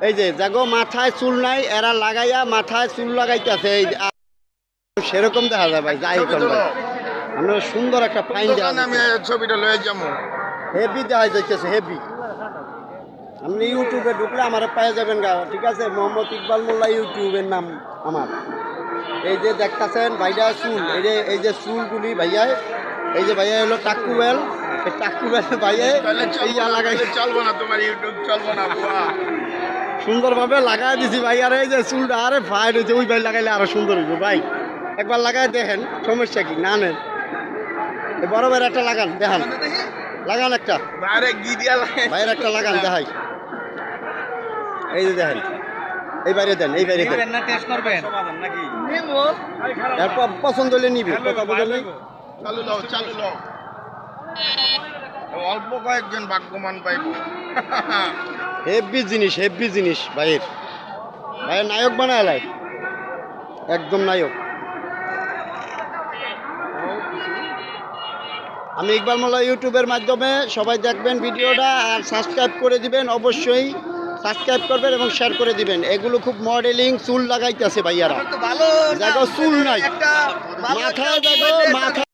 এই যে জাগো মাথায় চুল নাই এরা লাগাইয়া মাথায় চুল লাগাইতেছে এই সেরকম দেখা যায় ভাই যাই ভাই। আমরা সুন্দর একটা ফাইন আমি ছবিটা লয়ে যাব। হেভি দেখা যাইতেছে হেভি আপনি ইউটিউবে ঢুকলে আমার পায়ে যাবেন গা ঠিক আছে? মোহাম্মদ ইকবাল মোল্লা ইউটিউবের নাম আমার। এই যে দেখতাছেন ভাইয়া চুল এই যে এই যে চুলগুলি ভাইয়া এই যে ভাইয়া হলো টাকুবেল এই টাকুবেল ভাইয়া তাহলে এই চলবো না, লাগাই চলবো না তোমার ইউটিউব চলবো না সুন্দরভাবে লাগাই দিছি ভাই আর এই যে চুলটা আরে ফাইন হয়েছে ওই ভাই লাগাইলে আরও সুন্দর হইব ভাই। একবার লাগাই দেখেন সমস্যা কি? না নেন। এই বড় ভাইয়ের একটা লাগান দেখান। লাগান একটা। ভাইয়ের একটা লাগান দেখাই। এই যে দেখেন এই বাইরে দেন এই বাইরে দেন। না টেস্ট করবেন? এরপর পছন্দ হলে নিবি কথা বললি চালু লও চালু লও অল্প কয়েকজন ভাগ্যমান পাইবো। হেভি জিনিস হেভি জিনিস ভাইয়ের। ভাইয়ের নায়ক বানায় লাই। একদম নায়ক। আমি ইকবাল মোল্লা ইউটিউবের মাধ্যমে সবাই দেখবেন ভিডিওটা আর সাবস্ক্রাইব করে দিবেন অবশ্যই সাবস্ক্রাইব করবেন এবং শেয়ার করে দিবেন। এগুলো খুব মডেলিং চুল লাগাইতেছে ভাইয়ারা। দেখো চুল নাই। মাথায় দেখো মাথা